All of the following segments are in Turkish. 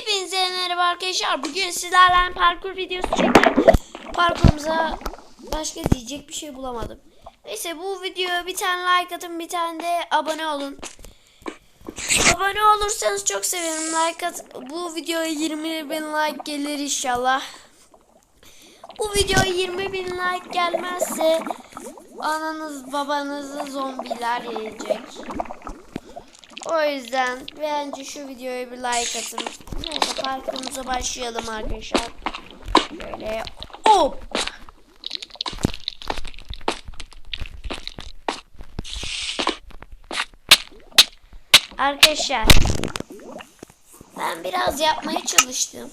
Hepinize merhaba arkadaşlar. Bugün sizlerle parkur videosu çektim. Parkurumuza başka diyecek bir şey bulamadım. Neyse bu videoya bir tane like atın bir tane de abone olun. Abone olursanız çok sevinirim. Like at bu videoya 20 bin like gelir inşallah. Bu videoya 20 bin like gelmezse ananız babanızı zombiler yiyecek. O yüzden bence şu videoya bir like atın. Parkurumuza başlayalım arkadaşlar. Böyle hop. Arkadaşlar ben biraz yapmaya çalıştım.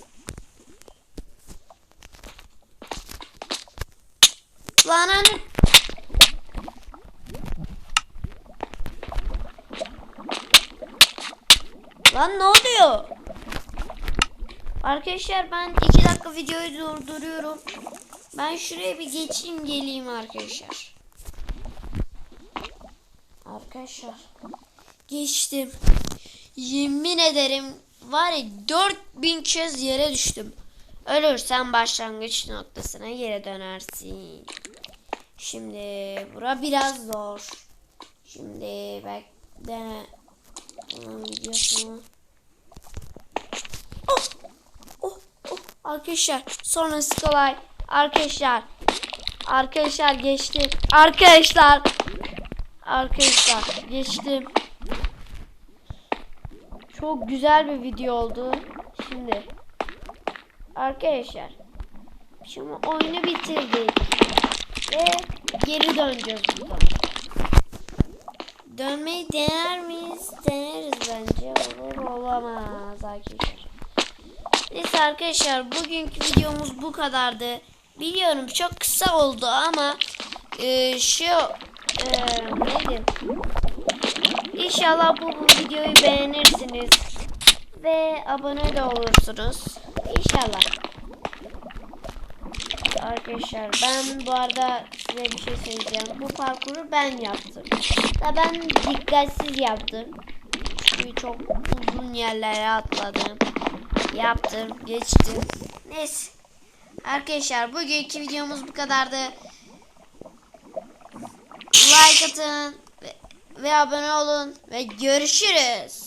Lan hani Lan ne oluyor? Arkadaşlar ben iki dakika videoyu durduruyorum. Ben şuraya bir geçeyim geleyim arkadaşlar. Arkadaşlar. Geçtim. Yemin ederim var ya 4000 kez yere düştüm. Ölürsen başlangıç noktasına geri dönersin. Şimdi bura biraz zor. Şimdi bak dene. Bunun videosunu. Arkadaşlar sonrası kolay. Arkadaşlar. Arkadaşlar geçtim. Arkadaşlar. Arkadaşlar geçtim. Çok güzel bir video oldu. Şimdi. Arkadaşlar. Şimdi oyunu bitirdik. Ve geri döneceğiz buradan. Dönmeyi dener miyiz? Deneriz bence. Olur olamaz arkadaşlar. Arkadaşlar bugünkü videomuz bu kadardı. Biliyorum çok kısa oldu ama e, şu e, neydi? İnşallah bu, bu videoyu beğenirsiniz. Ve abone de olursunuz. İnşallah. Arkadaşlar ben bu arada size bir şey söyleyeceğim. Bu parkuru ben yaptım. Da ben dikkatsiz yaptım. Çünkü çok uzun yerlere atladım. Yaptım, geçtim. Neyse. Arkadaşlar bugünkü videomuz bu kadardı. Like atın ve, ve abone olun ve görüşürüz.